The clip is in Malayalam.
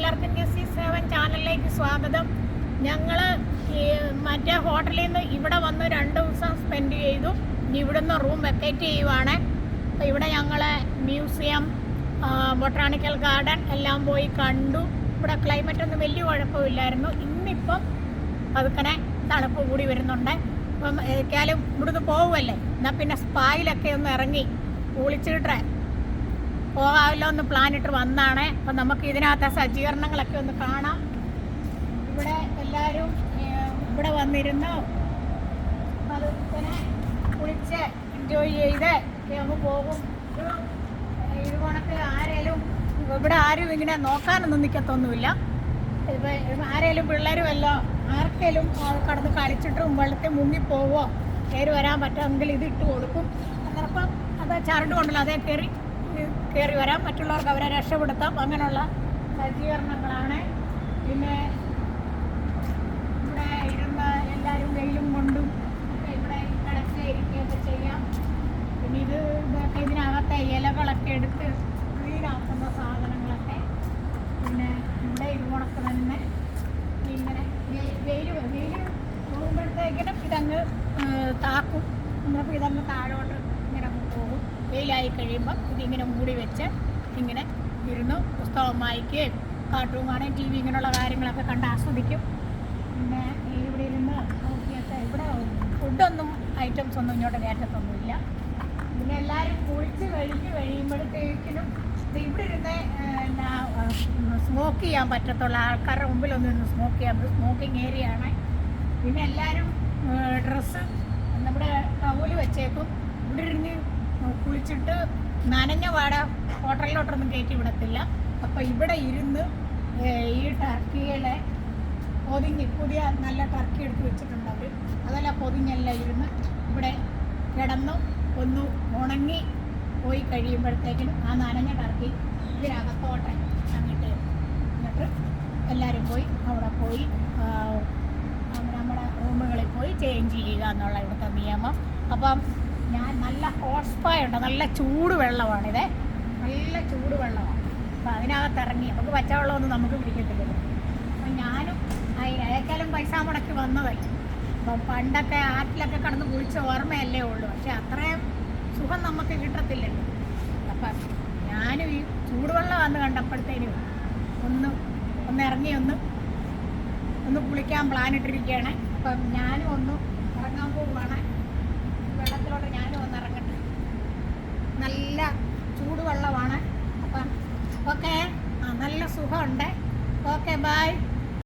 എല്ലാവർക്കും ന്യൂസ് സെവൻ ചാനലിലേക്ക് സ്വാഗതം. ഞങ്ങൾ മറ്റേ ഹോട്ടലിൽ നിന്ന് ഇവിടെ വന്ന് രണ്ട് ദിവസം സ്പെൻഡ് ചെയ്തു. ഇവിടുന്ന് റൂം വെക്കേറ്റ് ചെയ്യുവാണ്. അപ്പോൾ ഇവിടെ ഞങ്ങൾ മ്യൂസിയം ബൊട്ടാണിക്കൽ ഗാർഡൻ എല്ലാം പോയി കണ്ടു. ഇവിടെ ക്ലൈമറ്റ് ഒന്നും വലിയ കുഴപ്പമില്ലായിരുന്നു. ഇന്നിപ്പം പതുക്കനെ തണുപ്പ് കൂടി വരുന്നുണ്ട്. അപ്പം ഏക്കാലും ഇവിടുന്ന് പോകുമല്ലേ എന്നാൽ പിന്നെ സ്പായിലൊക്കെ ഒന്ന് ഇറങ്ങി. കുളിച്ചിട്ടെ പോകാമല്ലോ എന്ന് പ്ലാൻ ഇട്ട് വന്നാണ്. അപ്പം നമുക്ക് ഇതിനകത്തെ സജ്ജീകരണങ്ങളൊക്കെ ഒന്ന് കാണാം. ഇവിടെ എല്ലാവരും ഇവിടെ വന്നിരുന്നു. കുളിച്ച് എൻജോയ് ചെയ്ത് അങ്ങ് പോകും. ഒരു ഇത് കണക്ക് ആരേലും ഇവിടെ ആരും ഇങ്ങനെ നോക്കാനൊന്നും നിൽക്കത്തൊന്നുമില്ല ഇപ്പം ആരേലും പിള്ളേരും എല്ലാം ആർക്കേലും കടന്ന് കളിച്ചിട്ടും വെള്ളത്തിൽ മുങ്ങിപ്പോവോ കയറി വരാൻ പറ്റുമെങ്കിൽ ഇത് ഇട്ട് കൊടുക്കും. അന്നേരപ്പം അത് ചരട് കൊണ്ടല്ലോ അതേ കയറി കയറി വരാം. മറ്റുള്ളവർക്ക് അവരെ രക്ഷപ്പെടുത്താം. അങ്ങനെയുള്ള സജ്ജീകരണങ്ങളാണ്. പിന്നെ ഇവിടെ ഇരുന്ന് എല്ലാവരും വെയിലും കൊണ്ടും ഒക്കെ ഇവിടെ കിടക്കുക ഇരിക്കുകയൊക്കെ ചെയ്യാം. പിന്നെ ഇത് ഇതൊക്കെ ഇതിനകത്തെ ഇലകളൊക്കെ എടുത്ത് ക്ലീനാക്കുന്ന സാധനങ്ങളൊക്കെ പിന്നെ ഇവിടെ ഇരുവണക്ക് തന്നെ ഇങ്ങനെ വെയിൽ വെയിൽ പോകുമ്പോഴത്തേക്കിനും ഇതങ്ങ് താക്കും. നമുക്ക് ഇതങ്ങ് താഴോട്ട് വെയിലായി കഴിയുമ്പം ഇതിങ്ങനെ മൂടി വെച്ച് ഇങ്ങനെ ഇരുന്ന് പുസ്തകം വായിക്കുകയും കാർട്ടൂൺ കാണുകയും ടി വി ഇങ്ങനെയുള്ള കാര്യങ്ങളൊക്കെ കണ്ട് ആസ്വദിക്കും. പിന്നെ ഇവിടെ ഇരുന്ന് നോക്കിയൊക്കെ ഇവിടെ ഫുഡൊന്നും ഐറ്റംസ് ഒന്നും ഇങ്ങോട്ട് കയറ്റത്തൊന്നുമില്ല പിന്നെ എല്ലാവരും കുളിച്ച് കഴിച്ച് കഴിയുമ്പോഴത്തേക്കിനും ഇവിടെ ഇരുന്ന് സ്മോക്ക് ചെയ്യാൻ പറ്റത്തുള്ള ആൾക്കാരുടെ മുമ്പിലൊന്നും ഇരുന്ന് സ്മോക്ക് ചെയ്യാൻ പറ്റും സ്മോക്കിംഗ് ഏരിയ ആണ്. പിന്നെ എല്ലാവരും ഡ്രസ്സ് നമ്മുടെ കൗൽ വെച്ചേക്കും. ഇവിടെ ഇരുന്ന് കുളിച്ചിട്ട് നനഞ്ഞ വാട ഹോട്ടലിലോട്ടൊന്നും കയറ്റി വിടത്തില്ല. അപ്പോൾ ഇവിടെ ഇരുന്ന് ഈ ടർക്കികളെ പൊതിഞ്ഞ് പുതിയ നല്ല ടർക്കി എടുത്ത് വെച്ചിട്ടുണ്ട് അവർ അതെല്ലാം പൊതിഞ്ഞെല്ലാം ഇരുന്ന് ഇവിടെ കിടന്നു ഒന്ന് ഉണങ്ങി പോയി കഴിയുമ്പോഴത്തേക്കിനും ആ നനഞ്ഞ ടർക്കി ഇതിനകത്തോട്ടെ അങ്ങോട്ട് എന്നിട്ട് എല്ലാവരും പോയി അവിടെ പോയി നമ്മുടെ റൂമുകളിൽ പോയി ചേഞ്ച് ചെയ്യുക എന്നുള്ള ഇവിടുത്തെ നിയമം. അപ്പം ഞാൻ നല്ല ഹോട്ട് സ്പാ ഉണ്ട്. നല്ല ചൂട് വെള്ളമാണിത്. നല്ല ചൂട് വെള്ളമാണ്. അപ്പം അതിനകത്ത് ഇറങ്ങി. നമുക്ക് പച്ചവെള്ളമൊന്നും നമുക്ക് പിടിക്കത്തില്ലല്ലോ അപ്പം ഞാനും ഏക്കാലും പൈസ മുടക്കി വന്നതല്ല അപ്പം പണ്ടൊക്കെ ആറ്റിലൊക്കെ കടന്ന് കുളിച്ച ഓർമ്മയല്ലേ ഉള്ളൂ. പക്ഷെ അത്രയും സുഖം നമുക്ക് കിട്ടത്തില്ലല്ലോ. അപ്പം ഞാനും ഈ ചൂടുവെള്ളം വന്ന് കണ്ടപ്പോഴത്തേനും ഒന്ന് ഒന്ന് ഇറങ്ങി ഒന്ന് ഒന്ന് കുളിക്കാൻ പ്ലാൻ ഇട്ടിരിക്കുകയാണ്. അപ്പം ഞാനും ഒന്ന് ഇറങ്ങാൻ പോവുകയാണ് വെള്ളത്തിലോട്ട് ഞാനും ഒന്ന് ഇറങ്ങട്ടെ നല്ല ചൂടുവെള്ളമാണ് അപ്പം ഓക്കെ ആ